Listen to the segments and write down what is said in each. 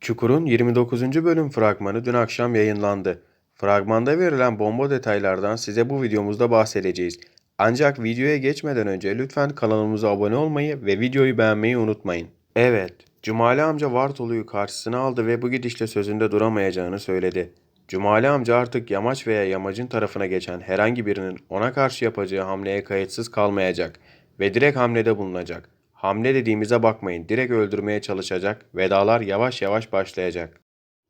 Çukur'un 29. bölüm fragmanı dün akşam yayınlandı. Fragmanda verilen bomba detaylardan size bu videomuzda bahsedeceğiz. Ancak videoya geçmeden önce lütfen kanalımıza abone olmayı ve videoyu beğenmeyi unutmayın. Evet, Cumali amca Vartolu'yu karşısına aldı ve bu gidişle sözünde duramayacağını söyledi. Cumali amca artık yamaç veya yamacın tarafına geçen herhangi birinin ona karşı yapacağı hamleye kayıtsız kalmayacak ve direkt hamlede bulunacak. Hamle dediğimize bakmayın, direkt öldürmeye çalışacak, vedalar yavaş yavaş başlayacak.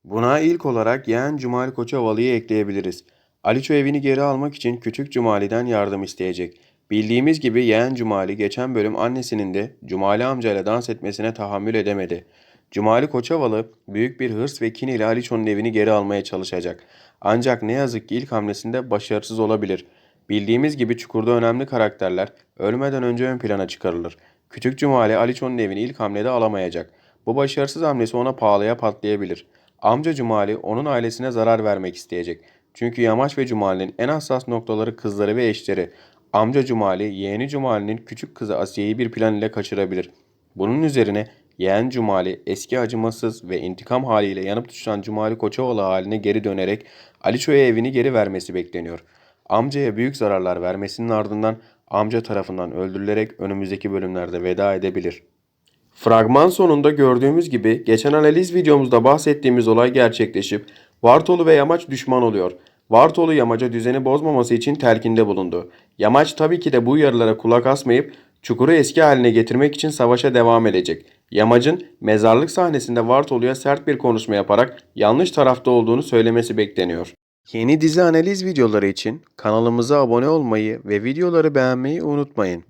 Buna ilk olarak yeğen Cumali Koçovalı'yı ekleyebiliriz. Aliço evini geri almak için küçük Cumali'den yardım isteyecek. Bildiğimiz gibi yeğen Cumali geçen bölüm annesinin de Cumali amcayla dans etmesine tahammül edemedi. Cumali Koçovalı büyük bir hırs ve kin ile Aliço'nun evini geri almaya çalışacak. Ancak ne yazık ki ilk hamlesinde başarısız olabilir. Bildiğimiz gibi Çukur'da önemli karakterler ölmeden önce ön plana çıkarılır. Küçük Cumali Aliço'nun evini ilk hamlede alamayacak. Bu başarısız hamlesi ona pahalıya patlayabilir. Amca Cumali onun ailesine zarar vermek isteyecek. Çünkü Yamaç ve Cumali'nin en hassas noktaları kızları ve eşleri. Amca Cumali, yeğeni Cumali'nin küçük kızı Asiye'yi bir plan ile kaçırabilir. Bunun üzerine yeğen Cumali eski acımasız ve intikam haliyle yanıp tutuşan Cumali Koçovalı haline geri dönerek Aliço'ya evini geri vermesi bekleniyor. Amcaya büyük zararlar vermesinin ardından amca tarafından öldürülerek önümüzdeki bölümlerde veda edebilir. Fragman sonunda gördüğümüz gibi geçen analiz videomuzda bahsettiğimiz olay gerçekleşip Vartolu ve Yamaç düşman oluyor. Vartolu Yamaç'a düzeni bozmaması için telkinde bulundu. Yamaç tabii ki de bu uyarılara kulak asmayıp çukuru eski haline getirmek için savaşa devam edecek. Yamaç'ın mezarlık sahnesinde Vartolu'ya sert bir konuşma yaparak yanlış tarafta olduğunu söylemesi bekleniyor. Yeni dizi analiz videoları için kanalımıza abone olmayı ve videoları beğenmeyi unutmayın.